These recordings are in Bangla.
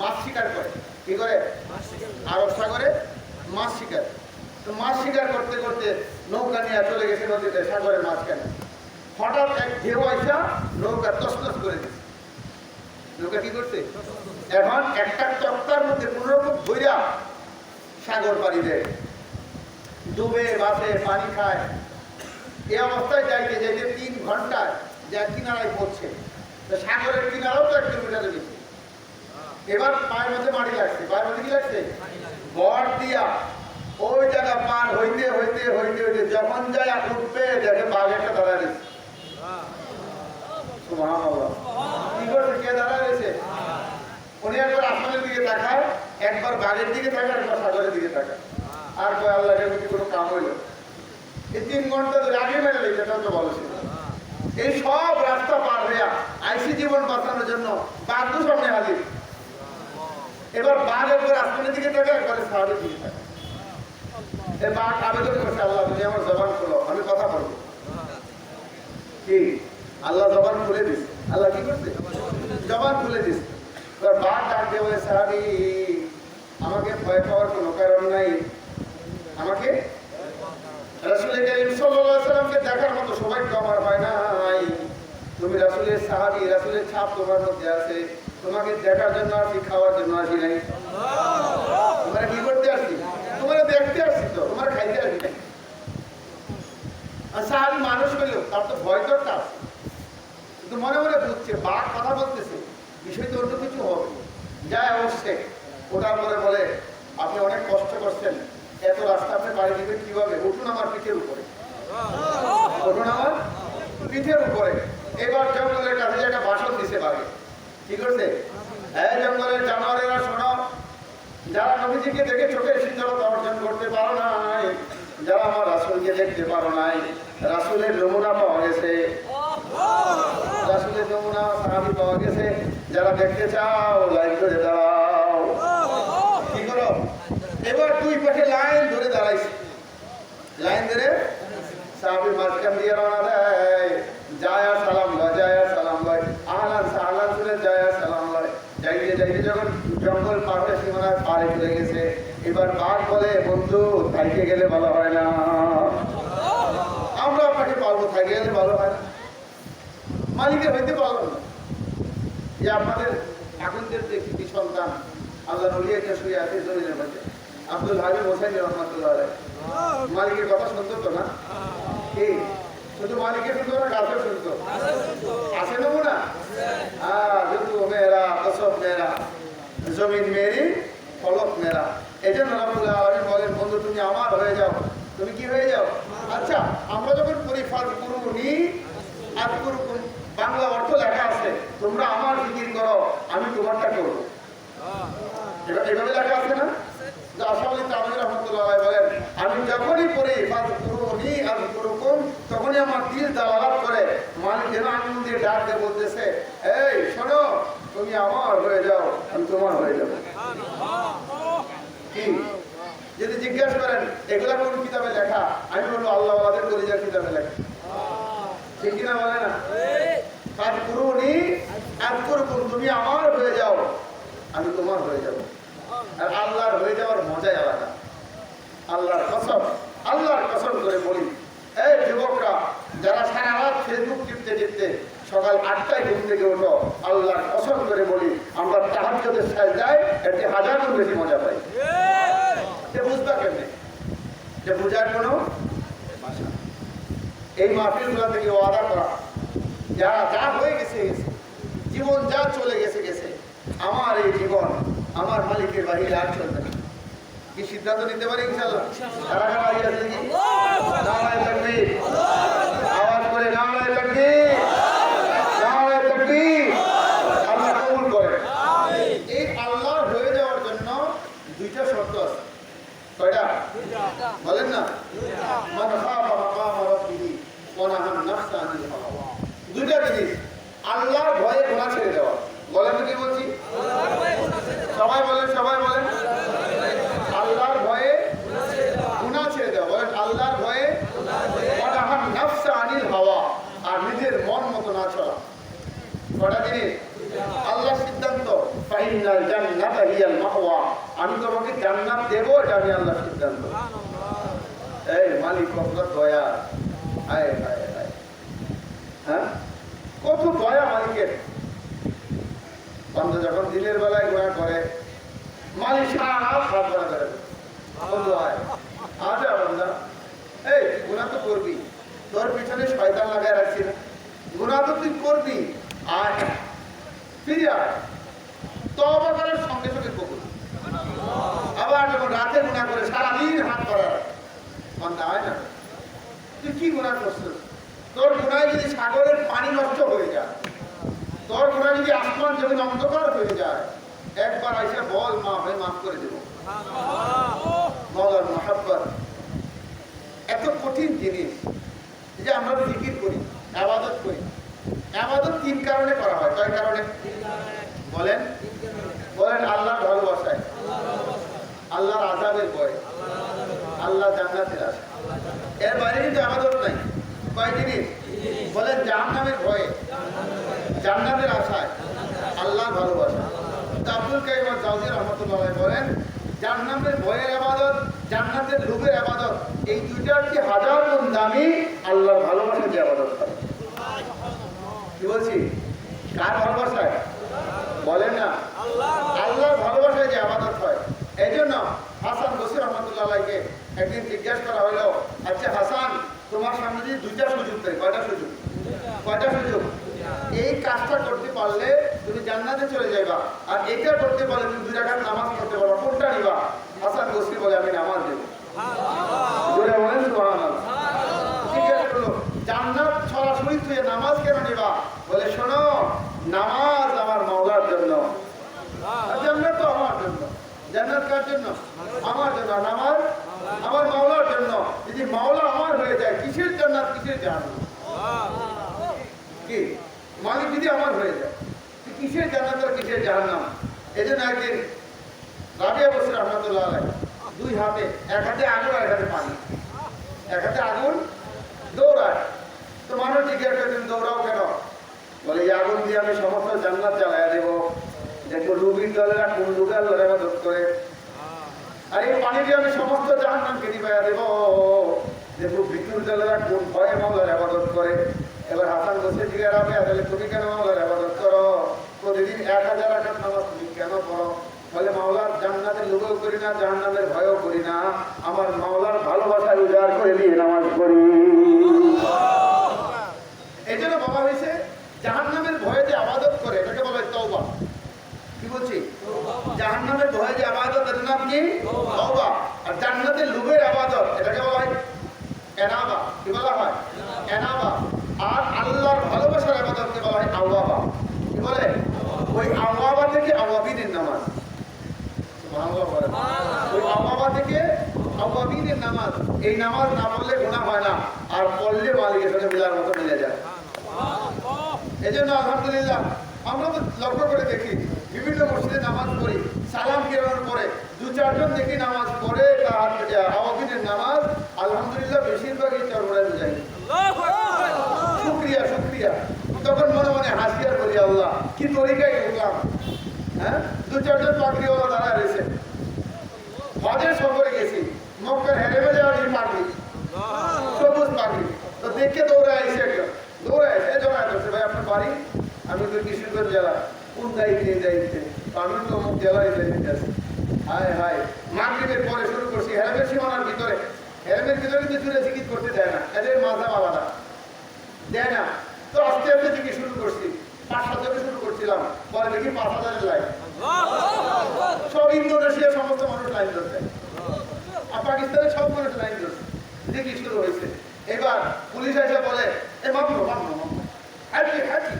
মাছ শিকার করে। কি করে? আরব সাগরে মাছ শিকার। তো মাছ শিকার করতে করতে নৌকা নিয়ে চলে গেছে নদীতে সাগরের মাঝখানে হঠাৎ এক ঢেউ আইসা নৌকা তসতস করে দিচ্ছে নৌকা কি করছে? এখন একটা চক্কার মধ্যে কোন রকম ধৈরা সাগর পাড়ি দেয়। ডুবে বাসে পানি খায়। এই অবস্থায় যাইতে যাইতে তিন ঘন্টায় যা কিনারায় পড়ছে। তো সাগরের কিনারাও তো এক কিলোমিটারের বেশি। এবার পায়ের মধ্যে মাটি লাগছে, পায়ের মধ্যে কি লাগছে? বট দিয়া, ওই জায়গা পার হইতে হইতে হইতে হইতে যখন যায় উঠবে দেখে বাঘ একটা দাঁড়া রয়েছে। উনি একবার আসমানের দিকে তাকায়, একবার বাঘের দিকে তাকায়, একবার সাগরের দিকে তাকায়। আর কয় কোনো কাম হইল? এই তিন ঘণ্টা ধরে মেরে লেগেছে এটা তো বলো ছিল। এই সব রাস্তা পার হইয়া আইসি জীবন বাঁচানোর জন্য তো সামনে হাজির। এবার বাঘ একবার আসমানের দিকে থাকে একবার সাহাবের দিকে থাকে এ বাঘ আবেদন করছে আল্লাহ, তুমি আমার জবান খোলো, আমি কথা বলব। কি? আল্লাহ জবান খুলে দিস আল্লাহ কি করছে? জবান খুলে দিস এবার বাঘ ডাক দিয়ে বলে, সাহাবি, আমাকে ভয় পাওয়ার কোনো কারণ নাই। আমাকে রাসূলের করিম সাল্লামকে দেখার মতো সৌভাগ্য আমার হয় নাই। তুমি রাসূলের সাহাবী, রাসূলের ছাপ তোমার মধ্যে আছে। তোমাকে দেখার জন্য আসি খাওয়ার জন্য আসি নাই? তোমরা কি করতে আসছি? তোমরা দেখতে আসছি তো, তোমরা খাইতে আসি নাই আর সাহাবী মানুষ হইল তার তো ভয় একটা আছে। কিন্তু মনে মনে বুঝছে বাঘ কথা বলতেছে, বিষয় তো অন্য কিছু হবে যায় অবশ্যই ওটার পরে বলে, আপনি অনেক কষ্ট করছেন। এত রাস্তা আপনি বাড়ি দিবেন কীভাবে? উঠুন আমার পিঠের উপরে। উঠুন আমার পিঠের উপরে। এবার জঙ্গলের কাছে একটা বাসন দিছে বাঘে কি করছে? হ্যাঁ জঙ্গলের জানোয়ারেরা, শোনো, যারা নবীজিকে দেখে চোখে শীতলতা অর্জন করতে পারো নাই, যারা আমার রাসুলকে দেখতে পারো নাই, রাসুলের নমুনা পাওয়া গেছে। রাসুলের নমুনা সাহাবি পাওয়া গেছে। যারা দেখতে চাও, লাইন ধরে দাও কি করো? এবার দুই পাশে লাইন ধরে দাঁড়াইছে। লাইন ধরে সাহাবির মাঝখান দিয়ে রওনা দেয় জায়া সালাম লয় জায়া সালাম লয় আহলান সাহলান শুনে জায়া সালাম লয় যাইতে যাইতে যখন জঙ্গল পার হয়ে সীমানার পাড়ে চলে গেছে। এবার বাঘ বলে বন্ধু থাইকে গেলে ভালো হয় না। আমরা আপনাকে পারব থাইকে গেলে ভালো হয় না। মালিকের হইতে পারব না। যে আপনাদের এখনদের যে কৃতি সন্তান আল্লাহ নলিয়াকে শুয়ে আছে জমিনের মধ্যে আব্দুল হাবিব হোসেন রহমতুল্লাহ মালিকের কথা শুনতো তো না? কি? শুধু মালিকের শুনতো না গাছের শুনতো? আছে নমুনা হ্যাঁ। যদু মেয়েরা কসব মেয়েরা। জমিন মেরি, ফলক মেরা। এই জন্য বলেন, বন্ধু, তুমি আমার হয়ে যাও। তুমি কি হয়ে যাও? আচ্ছা আমরা যখন পরিফার করুনি আর করুন বাংলা অর্থ লেখা আছে, তোমরা আমার জিকির করো, আমি তোমারটা করব। এভাবে লেখা আছে না? যে তামিল রহমতুল্লাহ বলেন আমি যখনই পড়ি ফাজ কুরুনি আর কুরুকুম তখনই আমার দিল দালালাত করে মালিক যেন আনন্দ দিয়ে ডাক দিয়ে বলতেছে এই শোনো তুমি আমার হয়ে যাও আমি তোমার হয়ে যাব কি যদি জিজ্ঞাসা করেন এগুলা কোন কিতাবে লেখা আমি বলব আল্লাহ আল্লাহ কলিজার কিতাবে লেখা ঠিক কিনা বলে না কাজ করুনি কাজ করুন তুমি আমার হয়ে যাও আমি তোমার হয়ে যাব আর আল্লাহর হয়ে যাওয়ার মজাই আলাদা আল্লাহর কসম আল্লাহর কসম করে বলি এই যুবকরা যারা সারা রাত ফেসবুক টিপতে টিপতে সকাল আটটায় ঘুম থেকে ওঠো আল্লাহর কসম করে বলি তাহাজ্জুদের সাজদায় এতে হাজার গুণ বেশি মজা পাই। এটা বুঝবা কেমনে? যে বুঝার কোনো। এই মাহফিলগুলো থেকে ওয়াদা করা। যা যা হয়ে গেছে গেছে। জীবন যা চলে গেছে গেছে। আমার এই জীবন আমার মালিকের বাহিরে আর চলবে না। কি সিদ্ধান্ত নিতে পারি ইনশাল্লাহ কারা বলেন না? মান খাফা মাকাম রাব্বিহি ওয়া নাহান নাফসা আনিল দুইটা জিনিস, আল্লাহর ভয়ে গোনা ছেড়ে দেওয়া। বলেন কি বলছি? সবাই বলেন সবাই বলেন। আল্লাহর ভয়ে গুণা ছেড়ে দেওয়া। বলেন, আল্লাহর ভয়ে নাফসা আনিল হাওয়া। আর নিজের মন মতো না চলা। কটা জিনিস? আমি তোমাকে জান্নাত দেবো, এটা আমি আল্লাহ সিদ্ধান্ত। এই মালিক, কত দয়া। আয় হ্যাঁ? কত দয়া মালিকের। বান্দা যখন দিনের বেলায় গুণা করে, মালিক সারা হাত করে। কত আয় আজ বান্দা, এই গুণা তো করবি। তোর পিছনে শয়তান লাগায় রাখছি না। গুণা তো তুই করবি। আয়। ফিরে আয়। করার সঙ্গে আবার যখন রাতে গুণা করে, সারাদিন হাত ধরা বান্দা আয় না। তুই কি গুণা করছিস? তোর গুণায় যদি সাগরের পানি নষ্ট হয়ে যায়, তোর গুণা যদি আসমান জমিন অন্ধকার হয়ে যায়, একবার আইসা বল, মা হয়ে মাফ করে দেবো। মলার এত কঠিন জিনিস যে আমরা জিকির করি, আবাদত করি। আবাদত তিন কারণে করা হয়। কয় কারণে? বলেন। বলেন, আল্লাহ আল্লাহর আজাবের ভয়। আল্লাহ জান্নাতের আশা এর বাইরে কিন্তু আবাদত নাই। কয় জিনিস বলেন জাহান্নামের ভয়ে। জান্নাতের আশায়। আল্লাহর ভালোবাসা। বলেন ভয়ের আবাদত এই হাজার দামি ভালোবাসা আবাদত। কি বলছি? কার ভালোবাসায়? বলেন না। আল্লাহর ভালোবাসায় যে আবাদত হয় এই জন্য হাসান বসির রহমতুল্লাহকে একদিন করা হলো আচ্ছা হাসান, তোমার সামনে যদি দুইটা সুযোগ দেয়, কয়টা সুযোগ? কয়টা সুযোগ? এই কাজটা করতে পারলে তুমি জান্নাতে চলে যাইবা। আর এটা করতে পারলে তুমি দুই রাখার নামাজ পড়তে পারবা। কোনটা নিবা? হাসান বসরি বলে, আমি নামাজ দেবো। জান্নাত সরাসরি তুই নামাজ কেন নিবা? বলে, শোনো, নামাজ আমার মাওলার জন্য আর জান্নাত তো আমার জন্য জান্নাত কার জন্য? আমার জন্য আর নামাজ আমার মাওলার জন্য। যদি মাওলা আমার হয়ে যায়, কিসের জান্নাত কিসের জাহান্নাম কি? মালিক যদি আমার হয়ে যায় কিসের জান্নাত আর কিসের জাহান্নাম এই জন্য একদিন রাবিয়া বসে রহমতুল্লাহ আলাই দুই হাতে, এক হাতে আগুন আর এক হাতে পানি। এক হাতে আগুন, দৌড়ায়। তো মানুষ জিজ্ঞাসা করে, তুমি দৌড়াও কেন? বলে, এই আগুন দিয়ে আমি সমস্ত জান্নাত জ্বালায় দেবো। দেখব রুবির দলেরা কোন লুকার লড়াইবা করে। আর এই পানি দিয়ে আমি সমস্ত জাহান্নামকে নিবাইয়া দেবো। দেখব বিদ্যুৎ দলেরা কোন ভয়ে মামলার আবাদত করে। এবার হাসান বসে জিজ্ঞাসা রাবে তাহলে তুমি কেন মামলার আবাদত করো? প্রতিদিন এক হাজার আকার নামাজ তুমি কেন পড়ো? বলে মাওলার জান্নাতের লোকও করি না, জাহান্নামের ভয়ও করি না। আমার মাওলার ভালোবাসায় উজাড় করে দিয়ে নামাজ পড়ি। এই জন্য বাবা হয়েছে, জাহান্নামের ভয়ে যে আবাদত করে, এটাকে বলা হয় তওবা। কি বলছি? জাহান্নামের ভয়ে যে আবাদত এটার নাম কি? তওবা। আর জান্নাতের লোভের আবাদত এটাকে বলা হয় এনাবা। কি বলা হয়? এনাবা। আর আল্লাহর ভালোবাসার আবাদতকে বলা হয় আওয়াবা। কি বলে? ওই আওয়াবা থেকে আওয়াবিনের নামাজ। ওই আওয়াবা থেকে আওয়াবিনের নামাজ। এই নামাজ না পড়লে গুনাহ হয় না। আর পড়লে মালিকের সাথে মিলার মতো মিলে যায়। এই জন্য আলহামদুলিল্লাহ আমরা তো লক্ষ্য করে দেখি বিভিন্ন মসজিদে নামাজ পড়ি সালাম কেরানোর পরে দু চারজন দেখি নামাজ পড়ে তার আওয়াবিনের নামাজ আলহামদুলিল্লাহ বেশিরভাগই চরমরায় বুঝাই শুক্রিয়া শুক্রিয়া। তখন মনে মনে হাসি আর বলি আল্লাহ কি তরিকায় ঢুকলাম? হ্যাঁ? দু চারজন পাগড়িওয়ালা দাঁড়ায় রয়েছে। হজের সফরে গেছি। মক্কার হেরেমে যাওয়ার এই পাগড়ি। সবুজ পাগড়ি। তো দেখে দৌড়ায় এসে একজন। দৌড়ায় এসে জমায় করছে ভাই আপনার বাড়ি? আমি তো কিশোরগঞ্জ জেলা। দায়িত্বে দায়িত্বে আমি তো অমুক জেলায় দায়িত্বে আছি। হায় হায়। মাগরীবের পরে শুরু করছি, হেলমেট সীমানার ভিতরে। হেলমেট ভিতরে কিন্তু চুলে জিকির করতে দেয় না। এদের মাথা আলাদা। দেয় না। তো আস্তে আস্তে থেকে শুরু করছি। পাঁচ হাজারে শুরু করছিলাম। পরে দেখি পাঁচ হাজারের লাইন সব ইন্দোনেশিয়ার সমস্ত মানুষ লাইন ধরছে আর পাকিস্তানের সব মানুষ লাইন ধরছে দেখি শুরু হয়েছে এবার পুলিশ এসে বলে এ মামলো মামলো মামলো হ্যাপি হ্যাপি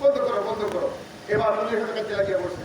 বন্ধ করো বন্ধ করো এবার পুলিশের কাছে লাগিয়ে বসছে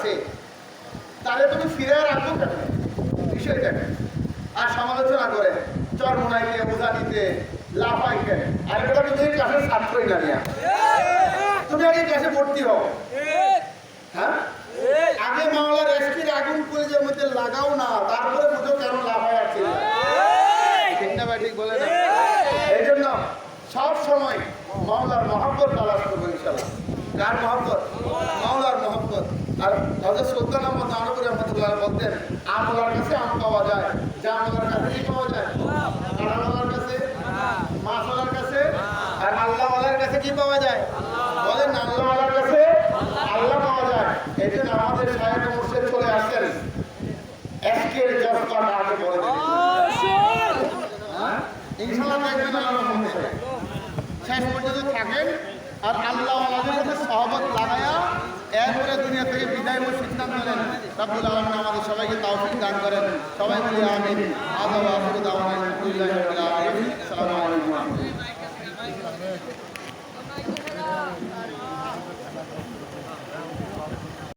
মধ্যে তাহলে তুমি ফিরে রাখব কেন? বিষয়টা? আর সমালোচনা করে চর মোনাইতে বোঝা নিতে লাফাইতে আর এটা এই ক্লাসের ছাত্রই না তুমি আগে ক্লাসে ভর্তি হও। হ্যাঁ? আগে আগুন মধ্যে লাগাও না, তারপরে বুঝো কেন লাফাই আছে। বলে এই জন্য সব সময় মাওলার মহব্বত তালাশ করব ইনশাল্লাহ কার মাওলার আর হজরত সুলতান আহমদ নানপুর রহমতুল্লাহ বলতেন আমলার কাছে আম পাওয়া যায় যা আমলার কাছে কি পাওয়া যায় কাঁড়াওয়ালার কাছে, মাছওয়ালার কাছে, আর আল্লাহওয়ালার কাছে কি পাওয়া যায় বলেন আল্লাহওয়ালার কাছে আল্লাহ পাওয়া যায় এই জন্য আমাদের সাহেব মুর্শেদ চলে আসেন একের জজবা আগে বলে। হ্যাঁ? ইনশাআল্লাহ দেখবেন রহমতে। শেষ পর্যন্ত থাকেন, আর আল্লাহ আল্লাহর সাথে সহবত লাগায়া এরপরে দুনিয়া থেকে বিদায় এবং সিদ্ধান্ত নেন। রাবুল আলমিন আমাদের সবাইকে তাওফিক দান করেন। সবাই মিলে আমিন। আল্লাহ আলহামদুলিল্লাহি রাব্বিল